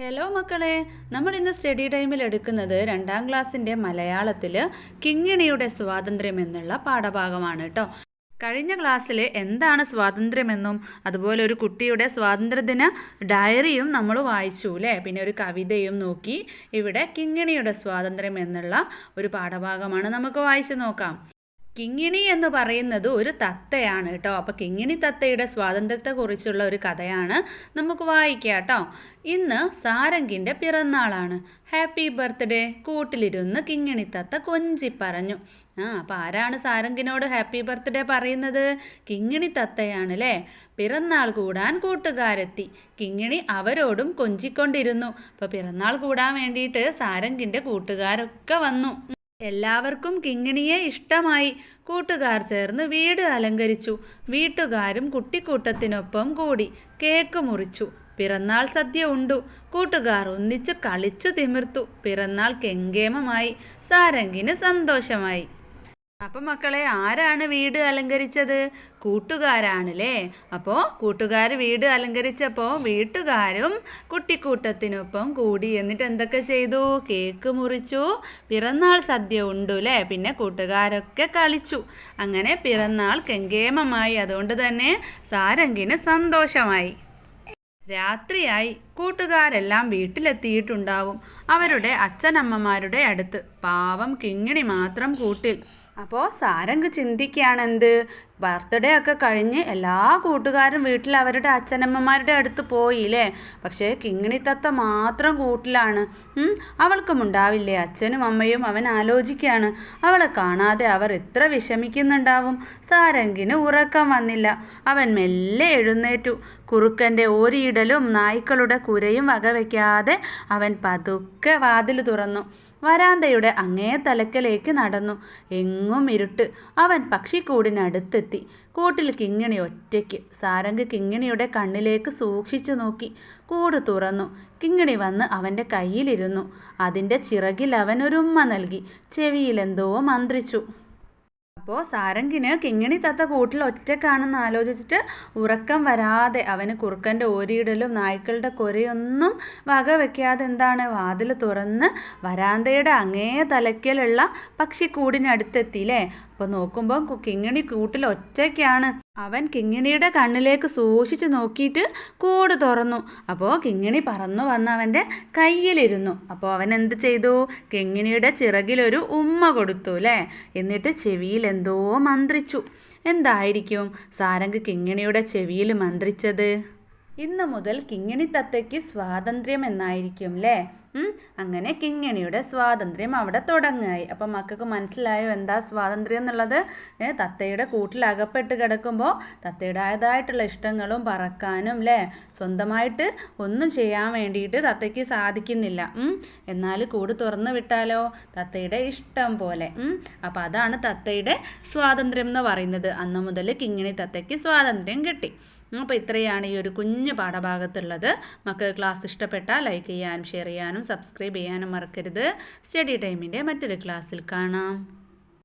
Hello മക്കളെ നമ്മൾ ഇന്ന് സ്റ്റഡി ടൈമിൽ എടുക്കുന്നത് രണ്ടാം ക്ലാസ്സിന്റെ മലയാളത്തിൽ കിങ്ങിണിയുടെ സ്വാതന്ത്ര്യം എന്നുള്ള പാഠഭാഗമാണ് കേട്ടോ. കഴിഞ്ഞ ക്ലാസ്സിൽ എന്താണ് സ്വാതന്ത്ര്യമെന്നും അതുപോലെ ഒരു കുട്ടിയുടെ സ്വാതന്ത്ര്യദിന ഡയറിയും നമ്മൾ വായിച്ചു അല്ലേ? പിന്നെ ഒരു കവിതയും നോക്കി ഇവിടെ കിങ്ങിണിയുടെ സ്വാതന്ത്ര്യം എന്നുള്ള ഒരു പാഠഭാഗമാണ് നമുക്ക് വായിച്ചു നോക്കാം. കിങ്ങിണി എന്ന് പറയുന്നത് ഒരു തത്തയാണ് കേട്ടോ. അപ്പോൾ കിങ്ങിണി തത്തയുടെ സ്വാതന്ത്ര്യത്തെക്കുറിച്ചുള്ള ഒരു കഥയാണ് നമുക്ക് വായിക്കാം കേട്ടോ. ഇന്ന് സാരംഗിന്റെ പിറന്നാളാണ്. ഹാപ്പി ബർത്ത്ഡേ കൂട്ടിലിരുന്ന് കിങ്ങിണി തത്ത കൊഞ്ചി പറഞ്ഞു ആ അപ്പോൾ ആരാണ് സാരംഗിനോട് ഹാപ്പി ബർത്ത്ഡേ പറയുന്നത്? കിങ്ങിണി തത്തയാണ് അല്ലേ? പിറന്നാൾ കൂടാൻ കൂട്ടുകാരെത്തി. കിങ്ങിണി അവരോടും കൊഞ്ചിക്കൊണ്ടിരുന്നു. അപ്പോൾ പിറന്നാൾ കൂടാൻ വേണ്ടിയിട്ട് സാരംഗിന്റെ കൂട്ടുകാരൊക്കെ വന്നു. എല്ലാവർക്കും കിങ്ങിണിയെ ഇഷ്ടമായി കൂട്ടുകാർ ചേർന്ന് വീട് അലങ്കരിച്ചു. വീട്ടുകാരും കുട്ടിക്കൂട്ടത്തിനൊപ്പം കൂടി കേക്ക് മുറിച്ചു. പിറന്നാൾ സദ്യ ഉണ്ടു. കൂട്ടുകാർ ഒന്നിച്ച് കളിച്ചു തിമിർത്തു. പിറന്നാൾ കെങ്കേമമായി. സാരംഗിന് സന്തോഷമായി. അപ്പം മക്കളെ ആരാണ് വീട് അലങ്കരിച്ചത്? കൂട്ടുകാരാണല്ലേ? അപ്പോൾ കൂട്ടുകാർ വീട് അലങ്കരിച്ചപ്പോൾ വീട്ടുകാരും കുട്ടിക്കൂട്ടത്തിനൊപ്പം കൂടി എന്നിട്ട് എന്തൊക്കെ ചെയ്തു? കേക്ക് മുറിച്ചു. പിറന്നാൾ സദ്യ ഉണ്ടു അല്ലേ പിന്നെ കൂട്ടുകാരൊക്കെ കളിച്ചു. അങ്ങനെ പിറന്നാൾ കെങ്കേമമായി. അതുകൊണ്ട് തന്നെ സാരംഗിന് സന്തോഷമായി. രാത്രിയായി. കൂട്ടുകാരെല്ലാം വീട്ടിലെത്തിയിട്ടുണ്ടാവും. അവരുടെ അച്ഛനമ്മമാരുടെ അടുത്ത്. പാവം കിങ്ങിണി മാത്രം കൂട്ടിൽ. അപ്പോൾ സാരംഗ് ചിന്തിക്കുകയാണെന്ത്? ബർത്ത്ഡേ ഒക്കെ കഴിഞ്ഞ് എല്ലാ കൂട്ടുകാരും വീട്ടിൽ അവരുടെ അച്ഛനമ്മമാരുടെ അടുത്ത് പോയില്ലേ? പക്ഷേ കിങ്ങിണി തത്ത മാത്രം കൂട്ടിലാണ്. അവൾക്കും ഉണ്ടാവില്ലേ? അച്ഛനും അമ്മയും അവൻ ആലോചിക്കുകയാണ്. അവളെ കാണാതെ അവർ എത്ര വിഷമിക്കുന്നുണ്ടാവും. സാരംഗിന് ഉറക്കം വന്നില്ല. അവൻ മെല്ലെ എഴുന്നേറ്റു. കുറുക്കന്റെ ഓരിയിടലും നായ്ക്കളുടെ കുരയും വകവയ്ക്കാതെ അവൻ പതുക്കെ വാതിൽ തുറന്നു. വരാന്തയുടെ അങ്ങേ തലക്കലേക്ക് നടന്നു. എങ്ങും ഇരുട്ട്. അവൻ പക്ഷിക്കൂടിനടുത്തെത്തി. കൂട്ടിൽ കിങ്ങിണി ഒറ്റയ്ക്ക്. സാരംഗ് കിങ്ങിണിയുടെ കണ്ണിലേക്ക് സൂക്ഷിച്ചു നോക്കി. കൂട് തുറന്നു. കിങ്ങിണി വന്ന് അവന്റെ കയ്യിലിരുന്നു. അതിന്റെ ചിറകിൽ അവൻ ഒരു ഉമ്മ നൽകി. ചെവിയിലെന്തോ മന്ത്രിച്ചു. അപ്പോൾ സാരംഗിന് കിങ്ങിണി തത്ത കൂട്ടിൽ ഒറ്റക്കാണെന്ന് ആലോചിച്ചിട്ട് ഉറക്കം വരാതെ അവന് കുറുക്കന്റെ ഓരിയിടലും നായ്ക്കളുടെ കൊരയൊന്നും വക എന്താണ് വാതിൽ തുറന്ന് വരാന്തയുടെ അങ്ങേ തലയ്ക്കലുള്ള പക്ഷിക്കൂടിനടുത്തെത്തിയില്ലേ അപ്പോൾ നോക്കുമ്പോൾ കിങ്ങിണി കൂട്ടിൽ ഒറ്റയ്ക്കാണ്. അവൻ കിങ്ങിണിയുടെ കണ്ണിലേക്ക് സൂക്ഷിച്ചു നോക്കിയിട്ട് കൂട് തുറന്നു. അപ്പോൾ കിങ്ങിണി പറന്നു വന്ന് അവന്റെ കയ്യിലിരുന്നു. അപ്പോൾ അവൻ എന്ത് ചെയ്തു? കിങ്ങിണിയുടെ ചിറകിലൊരു ഉമ്മ കൊടുത്തു അല്ലേ എന്നിട്ട് ചെവിയിൽ എന്തോ മന്ത്രിച്ചു. എന്തായിരിക്കും? സാരംഗ് കിങ്ങിണിയുടെ ചെവിയിൽ മന്ത്രിച്ചത്? ഇന്നു മുതൽ കിങ്ങിണി തത്തയ്ക്ക് സ്വാതന്ത്ര്യം എന്നായിരിക്കും അല്ലേ അങ്ങനെ കിങ്ങിണിയുടെ സ്വാതന്ത്ര്യം അവിടെ തുടങ്ങായി. അപ്പം മക്കൾക്ക് മനസ്സിലായോ എന്താ സ്വാതന്ത്ര്യം എന്നുള്ളത്? തത്തയുടെ കൂട്ടിൽ അകപ്പെട്ട് കിടക്കുമ്പോൾ തത്തയുടേതായിട്ടുള്ള ഇഷ്ടങ്ങളും പറക്കാനും അല്ലേ സ്വന്തമായിട്ട് ഒന്നും ചെയ്യാൻ വേണ്ടിയിട്ട് തത്തയ്ക്ക് സാധിക്കുന്നില്ല. എന്നാൽ കൂട് തുറന്നു വിട്ടാലോ? തത്തയുടെ ഇഷ്ടം പോലെ. അപ്പോൾ അതാണ് തത്തയുടെ സ്വാതന്ത്ര്യം എന്ന് പറയുന്നത്. അന്ന് മുതൽ കിങ്ങിണി തത്തയ്ക്ക് സ്വാതന്ത്ര്യം കിട്ടി. അപ്പോൾ ഇത്രയാണ് ഈ ഒരു കുഞ്ഞു പാഠഭാഗത്തുള്ളത്. മക്കൾ ക്ലാസ് ഇഷ്ടപ്പെട്ടാൽ ലൈക്ക് ചെയ്യാനും ഷെയർ ചെയ്യാനും സബ്സ്ക്രൈബ് ചെയ്യാനും മറക്കരുത്. സ്റ്റഡി ടൈമിന്റെ മറ്റൊരു ക്ലാസ്സിൽ കാണാം.